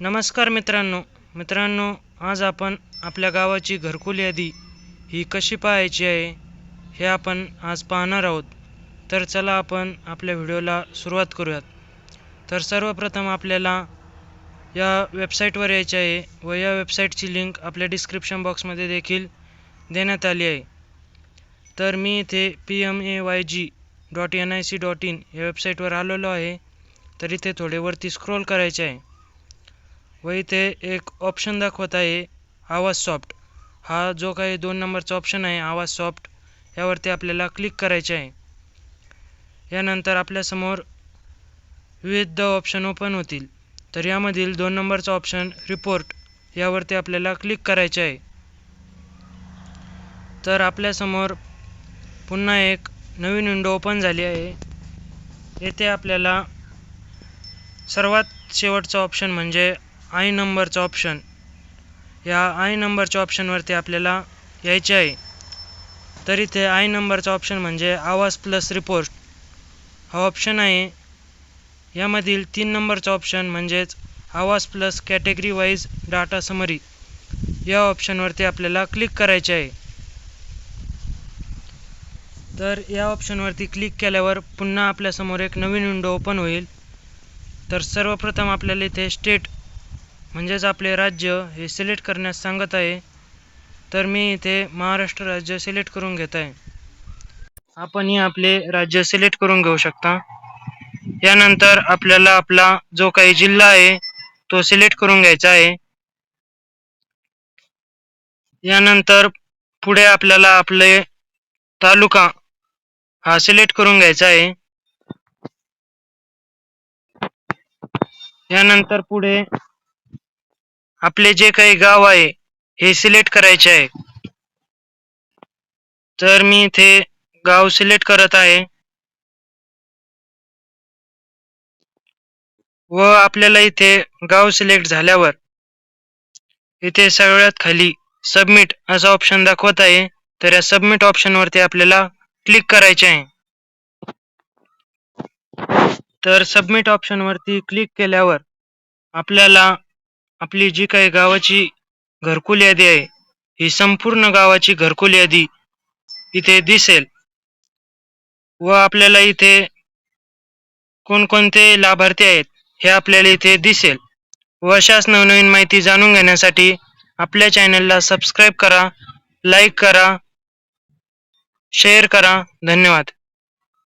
नमस्कार मित्रांनो. मित्रांनो आज आपण आपल्या गावाची घरकुल यादी ही कशी पाहायची आहे हे आपण आज पाहणार आहोत. तर चला आपण आपल्या व्हिडिओला सुरुवात करूयात. तर सर्वप्रथम आपल्याला या वेबसाईटवर यायचे आहे व या वेबसाईटची लिंक आपल्या डिस्क्रिप्शन बॉक्समध्ये देखील देण्यात आली आहे. तर मी इथे P M A Y G dot N I C dot in या वेबसाईटवर आलेलो आहे. तर इथे थोडे वरती स्क्रोल करायचे आहे. व इथे एक ऑप्शन दाखवत आहे आवाज सॉफ्ट हा जो काही दोन नंबरचा ऑप्शन आहे आवाज सॉफ्ट यावरती आपल्याला क्लिक करायचे आहे. यानंतर आपल्यासमोर विविध ऑप्शन ओपन होतील. तर यामधील दोन नंबरचा ऑप्शन रिपोर्ट यावरती आपल्याला क्लिक करायचे आहे. तर आपल्यासमोर पुन्हा एक नवीन विंडो ओपन झाली आहे. येथे आपल्याला सर्वात शेवटचा ऑप्शन म्हणजे आय नंबरचं ऑप्शन या आय नंबरच्या ऑप्शनवरती आपल्याला यायचे आहे. तर इथे आय नंबरचा ऑप्शन म्हणजे आवाज प्लस रिपोर्ट हा ऑप्शन आहे. यामधील तीन नंबरचं ऑप्शन म्हणजेच आवाज plus category wise data summary या ऑप्शनवरती आपल्याला क्लिक करायचे आहे. तर या ऑप्शनवरती क्लिक केल्यावर पुन्हा आपल्यासमोर एक नवीन विंडो ओपन होईल. तर सर्वप्रथम आपल्याला इथे स्टेट म्हणजेच आपले राज्य हे सिलेक्ट करण्यास सांगत आहे तर मी इथे महाराष्ट्र राज्य सिलेक्ट करून घेत आहे. आपण हे आपले राज्य सिलेक्ट करून घेऊ शकता. यानंतर आपल्याला आपला जो काही जिल्हा आहे तो सिलेक्ट करून घ्यायचा आहे. यानंतर पुढे आपल्याला आपले तालुका हा सिलेक्ट करून घ्यायचा आहे. यानंतर पुढे आपले जे काही गाव आहे हे सिलेक्ट करायचे आहे. तर मी इथे गाव सिलेक्ट करत आहे. व आपल्याला इथे गाव सिलेक्ट झाल्यावर इथे सगळ्यात खाली सबमिट असा ऑप्शन दाखवत आहे. तर या सबमिट ऑप्शनवरती आपल्याला क्लिक करायचे आहे. तर सबमिट ऑप्शनवरती क्लिक केल्यावर आपल्याला आपली जी काही गावाची घरकुल यादी आहे ही संपूर्ण गावाची घरकुल यादी इथे दिसेल. व आपल्याला इथे कोणकोणते लाभार्थी आहेत हे आपल्याला इथे दिसेल. व अशाच नवनवीन माहिती जाणून घेण्यासाठी आपल्या चॅनलला सबस्क्राईब करा लाईक करा शेअर करा. धन्यवाद.